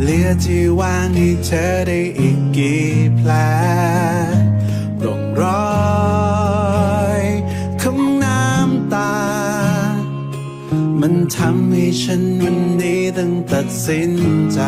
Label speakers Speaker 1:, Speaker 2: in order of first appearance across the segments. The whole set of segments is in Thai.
Speaker 1: เหลือที่ว่างให้เธอได้อีกกี่แผลร่องรอยของน้ำตา มันทำให้ฉันวันนี้ต้องตัดสินใจ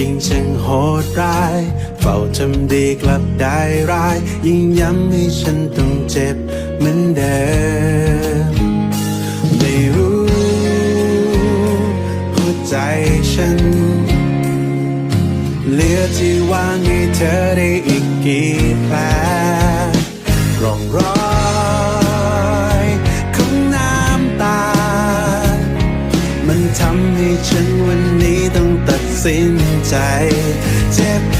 Speaker 1: ริงช่างโหดร้าย เฝ้าทำดีกลับได้ร้าย ยิ่งย้ำให้ฉันต้องเจ็บเหมือนเดิม ไม่รู้หัวใจฉัน เหลือที่ว่างให้เธอได้อีกกี่แผลร่องรอยของน้ำตา มันทำให้ฉันวันนี้ต้อง สิ้นใจ เจ็บ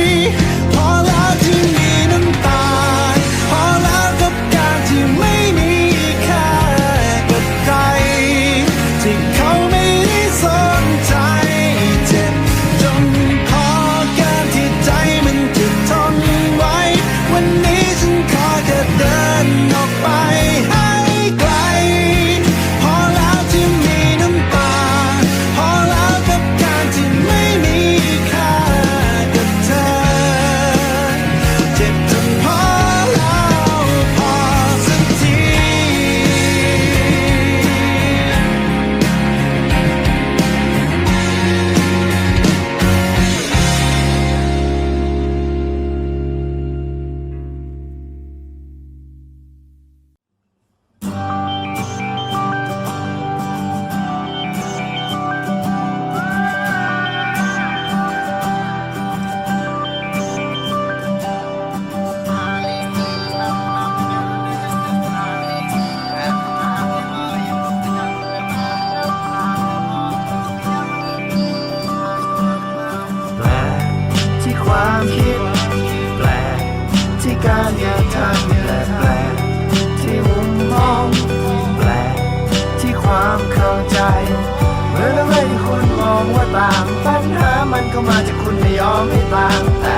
Speaker 1: หามันเข้ามาจากคุณไม่ยอมให้ฟังแต่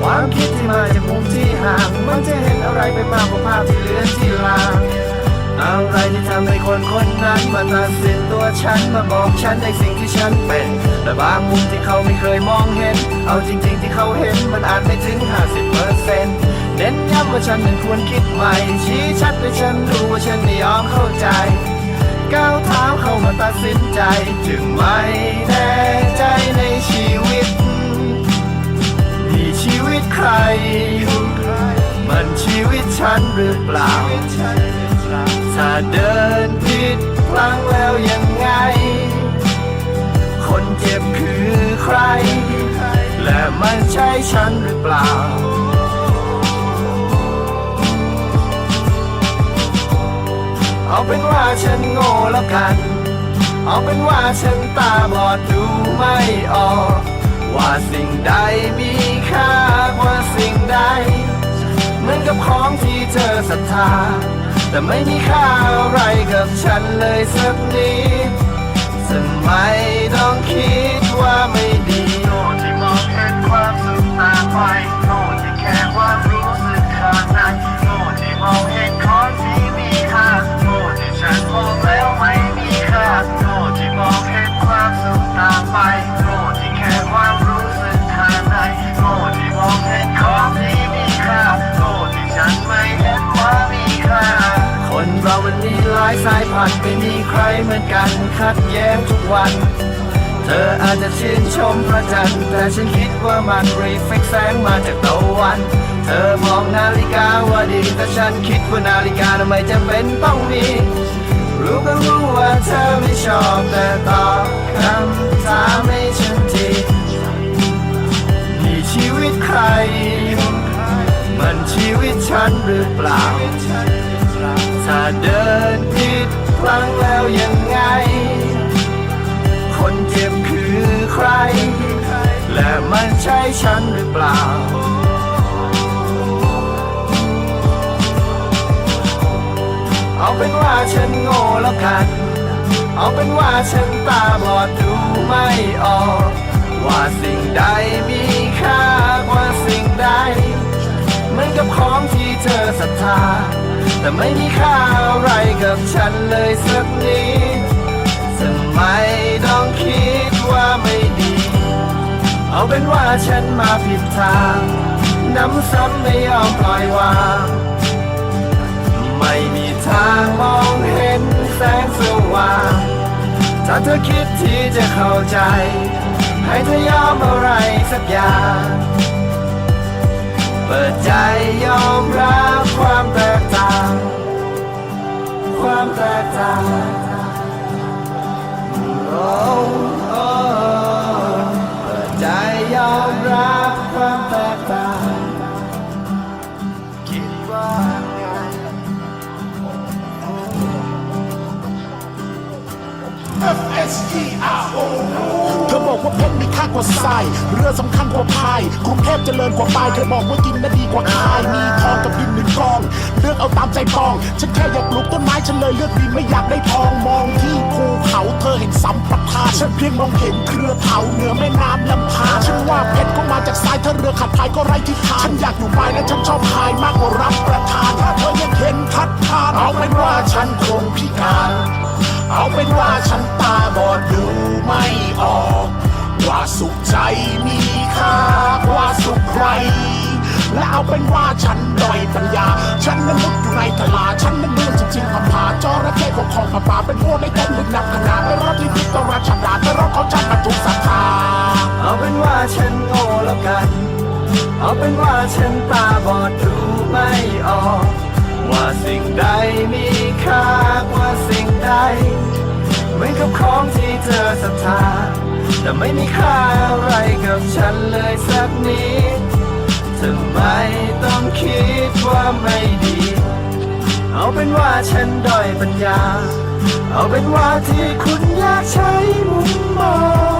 Speaker 1: ความคิดที่มาจากมุมที่ห่าง มั
Speaker 2: นจะเห็นอะไรไปมากกว่าภาพที่เลือนที่ลางอะไรที่ทำให้คนคนนั้นมาตัดสินตัวฉันมาบอกฉันในสิ่งที่ฉันเป็นและบางมุมที่เขาไม่เคยมองเห็น เอาจริง ๆ ที่เขาเห็นมันอาจไม่ถึง 50เปอร์เซ็นต์เน้นย้ำว่าฉันนั้นควรคิดใหม่ ชี้ชัดให้ฉันรู้ว่าฉันไม่ยอมเข้าใจ ก้าวเท้าเข้ามาตัดสินใจ จึงไม่แน่ใจในชีวิต มีชีวิตใคร มันชีวิตฉันหรือเปล่า ถ้าเดินผิดพลังแล้วยังไง คนเจ็บคือใคร และมันใช่ฉันหรือเปล่า เอาเป็นว่าฉันโง่แล้วกัน เอาเป็นว่าฉันตาบอดดูไม่ออก ว่าสิ่งใดมีค่ากว่าสิ่งใดเหมือนกับของที่เธอศรัทธา แต่ไม่มีค่าอะไรกับฉันเลยสักนิดทำไมต้องคิดว่าไม่ายสายพันธุ์ไม่มีใครเหมือนกันขัดแย้งทุกวัน เธออาจจะชื่นชมพระจันทร์แต่ฉันคิดว่ามันรีเฟกแสงมาจากตะวัน เธอมองนาฬิกาว่าดีแต่ฉันคิดว่านาฬิกาทำไมจะเป็นต้องมีรู้ก็รู้ว่าเธอไม่ชอบแต่ตอบคำถามให้ฉันทีนี่ชีวิตใคร มันชีวิตฉันหรือเปล่า เดินผิดพลั้งแล้วยังไง คนเจ็บคือใคร และมันใช่ฉันหรือเปล่า เอาเป็นว่าฉันโง่แล้วกัน เอาเป็นว่าฉันตาบอดดูไม่ออก ว่าสิ่งใดมีค่ากว่าสิ่งใดเหมือนกับของที่ เธอศรัทธา แต่ไม่มีค่าอะไรกับฉันเลยสักนิดทำไมต้องคิดว่าไม่ดี เอาเป็นว่าฉันมาผิดทาง น้ำซ้ำไม่ยอมปล่อยวาง ไม่มีทางมองเห็นแสงสว่างถ้าเธอคิดที่จะเข้าใจ ให้เธอยอมอะไรสักอย่าง เปิดใจยอมรับความแตกต่าง ความแตกต่าง ว่า
Speaker 3: ทรายเรือสำคัญกว่าพายกรุงเทพเจริญกว่าปลายเธอบอกว่ากินน่ะดีกว่าคายมีทองกับดินหนึ่งกอง เลือกเอาตามใจปองฉันแค่อยากปลูกต้นไม้ฉันเลยเลือกดินไม่อยากได้ทองมองที่ภูเขาเธอเห็นสัมปทานฉันเพียงมองเห็นเครือเถาเหนือแม่น้ำลำพาฉันว่าเพชรก็มาจากทรายถ้าเรือขัดพายก็ไร้ทิศทางฉันอยากอยู่ปลายและฉันชอบพายมากกว่ารับประทานถ้าเธอยังเห็นทัดทานเอาเป็นว่าฉันคงพิการ เอาเป็นว่าฉันตาบอดดูไม่ออก ว่าสุขใจมีค่ากว่าสุขใครและเอาเป็นว่าฉันด้อยปัญญา ฉันนั้นมุดอยู่ในทลา ฉันนั้นเลื่อนจริงๆผ่าผ่าจอระเข้ของของป่าเป็นพวกในต้นลึกนักขนาดเป็นรถที่พิจารณาดาแต่รถของฉันมันถูกศรัทธา
Speaker 2: เอาเป็นว่าฉันโง่แล้วกัน เอาเป็นว่าฉันตาบอดดูไม่ออก ว่าสิ่งใดมีค่ากว่าสิ่งใดเหมือนกับของที่เธอศรัทธา แต่ไม่มีค่าอะไรกับฉันเลยสักนิดทำไมต้องคิดว่าไม่ดี เอาเป็นว่าฉันด้อยปัญญา เอาเป็นว่าที่คุณอยากใช้มุมมอง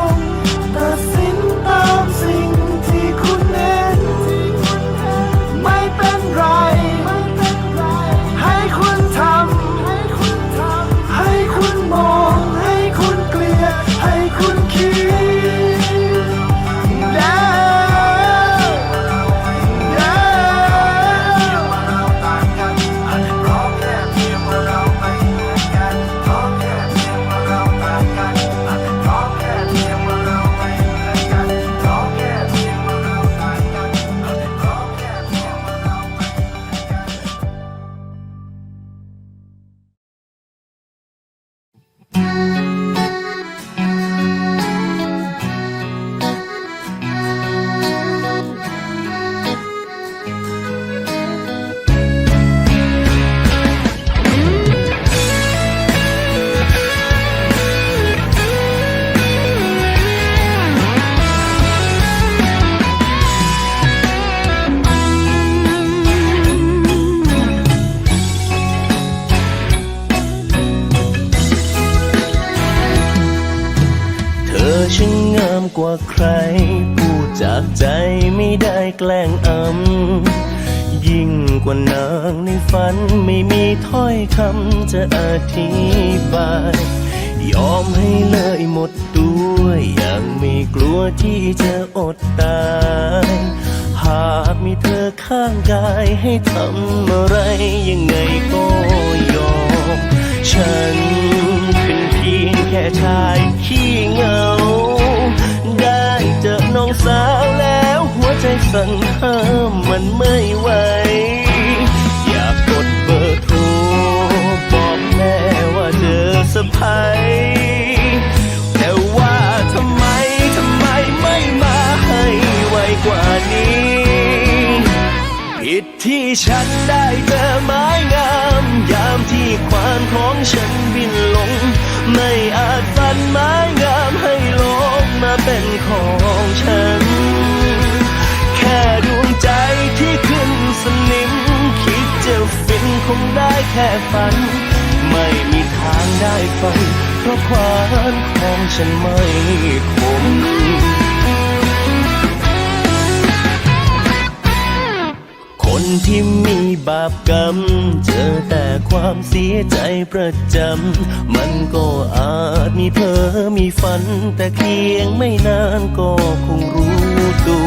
Speaker 2: ใค
Speaker 4: ร พูดจากใจไม่ได้แกล้งอำ ยิ่งกว่านางในฝันไม่มีถ้อยคำจะอธิบาย ยอมให้เลยหมดตัวอย่างไม่กลัวที่จะอดตาย หากมีเธอข้างกายให้ทำอะไรยังไงก็ยอม ฉันเป็นเพียงแค่ชายขี้เงา สั่นห้ามมันไม่ไหว อยากกดเบอร์โทรบอกแม่ว่าเจอสะพายแต่ว่าทำไมทำไมไม่มาให้ไวกว่านี้ ผิดที่ฉันได้เจอไม้งาม ยามที่ควานของฉันบินลง ไม่อาจฝันไม้งามให้ลงมาเป็นของฉัน แค่ฝัน ไม่มีทางได้ฟัง เพราะควานของฉันไม่คมคนที่มีบาปกรรม เจอแต่ความเสียใจประจำ มันก็อาจมีเพ้อมีฝัน แต่เพียงไม่นานก็คงรู้ตัว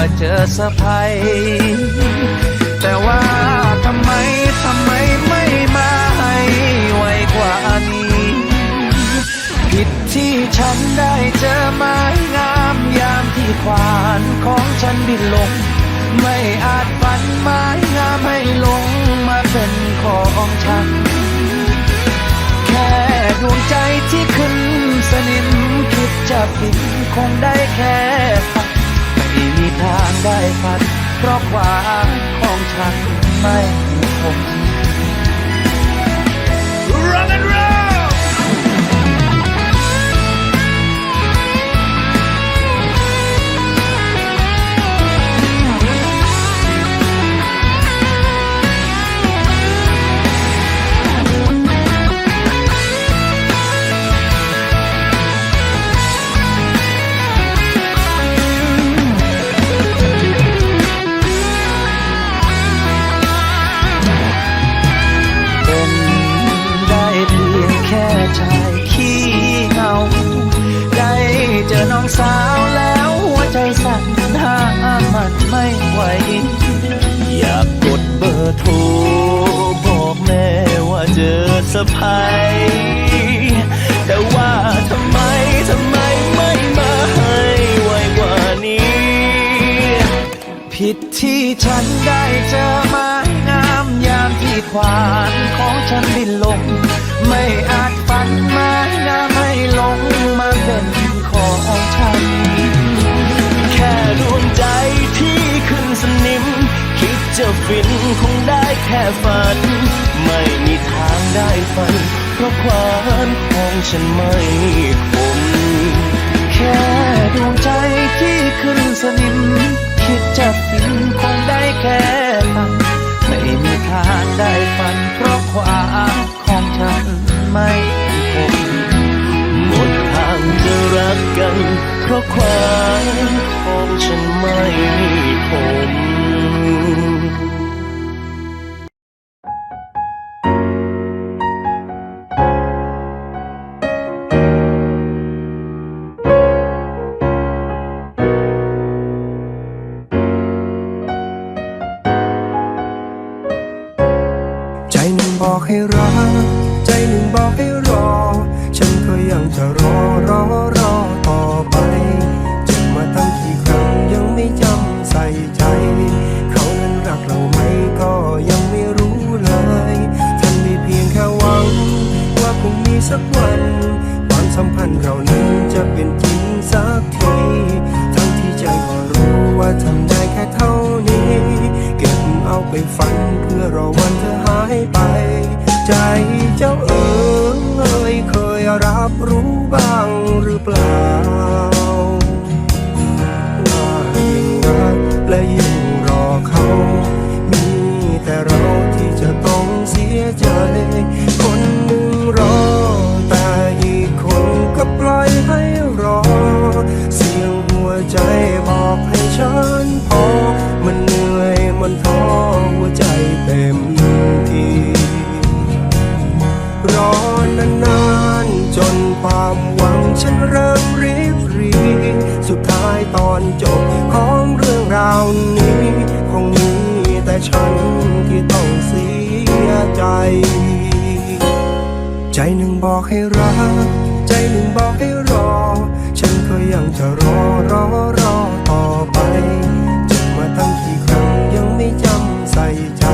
Speaker 5: ว่าเจอสะพายแต่ว่าทำไมทำไมไม่มาให้ไวกว่านี้ ผิดที่ฉันได้เจอไม้งามยามที่ควานของฉันบินลง ไม่อาจฝันไม้งามให้ลงมาเป็นของฉัน แค่ดวงใจที่ขึ้นสนิมคิดจะปิดคงได้แค่ ทางได้ฝันเพราะความของฉันไม่คง Run and
Speaker 4: run! ะพายแต่ว่าทำไมทำไมไม่มาให้ไวกว่านี้
Speaker 5: ผิดที่ฉันได้เจอไม้งามยามที่ควานของฉันบินลง ไม่อาจฝันไม้งามให้ลงมาเป็นของฉัน
Speaker 4: แค่ดวงใจที่ขึ้นสนิม คิดจะฟินคงได้แค่ฝัน ทางได้ฝัน เพราะความของฉันไม่คม
Speaker 5: แค่ดวงใจที่ขึ้นสนิม คิดจะฟินคงได้แค่ฝัน ไม่มีทางได้ฝัน เพราะความของฉันไม่คง
Speaker 4: หมดทางจะรักกัน เพราะความ
Speaker 6: ว่าคงมีสักวัน ความสัมพันธ์เรานั้นจะเป็นจริงสักที ทั้งที่ใจก็รู้ว่าทำได้แค่เท่านี้ เก็บเอาไปฝันเพื่อรอวันเธอหายไป ใจเจ้าเอ๋ยเคยรับรู้บ้างหรือเปล่า ฉันพอ มันเหนื่อยมันท้อหัวใจเต็มทีรอนานๆจนความหวังฉันเริ่มริบรีสุดท้ายตอนจบของเรื่องราวนี้คงมีแต่ฉันที่ต้องเสียใจ ใจหนึ่งบอกให้รัก ใจหนึ่งบอกให้รอ ฉันก็ยังจะรอรอรอ จ็บมาตั้งกี่ครั้งยังไม่จำใส่ใจ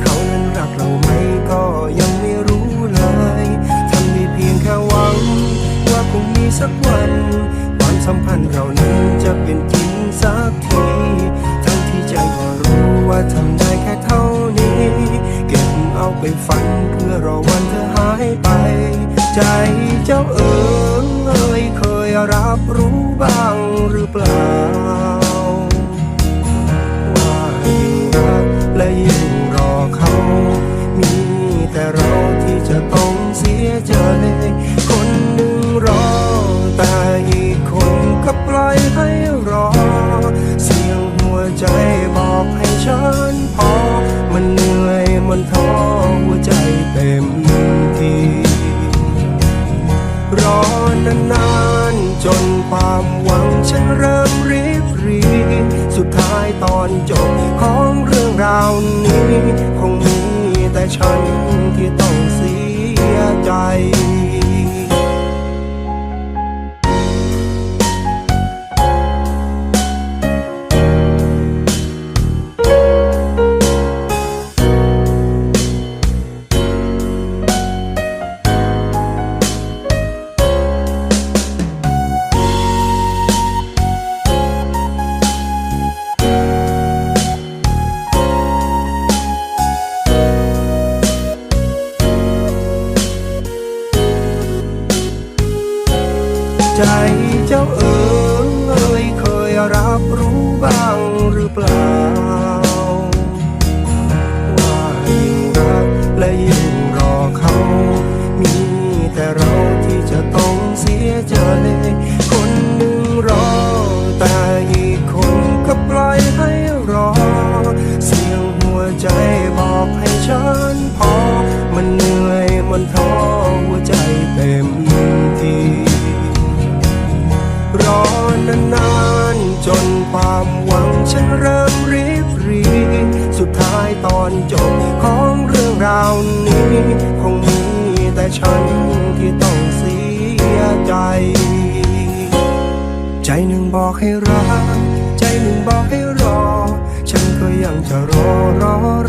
Speaker 6: เขานั้นรักเราไหมก็ยังไม่รู้เลยทำได้เพียงแค่หวัง ว่าคงมีสักวันความสัมพันธ์เรานั้นจะเป็นจริงสักที ทั้งที่ใจก็รู้ว่าทำได้แค่เท่านี้ เก็บเอาไปฝันเพื่อรอวันเธอหายไป ใจเจ้าเอ๋ยเคยรับรู้บ้างหรือเปล่า สียคนหนึ่งรอ แต่อีกคนก็ปล่อยให้รอ เสียงหัวใจบอกให้ฉันพอ มันเหนื่อยมันท้อหัวใจเต็มทีรอนานๆจนความหวังฉันเริ่มริบรีสุดท้ายตอนจบของเรื่องราวนี้ คงมีแต่ฉัน ย ฉันพอ มันเหนื่อยมันท้อหัวใจเต็มทีรอนานๆจนความหวังฉันเริ่มริบรีสุดท้ายตอนจบของเรื่องราวนี้ คงมีแต่ฉันที่ต้องเสียใจ ใจหนึ่งบอกให้รัก ใจหนึ่งบอกให้รอ ฉันก็ยังจะรอรอ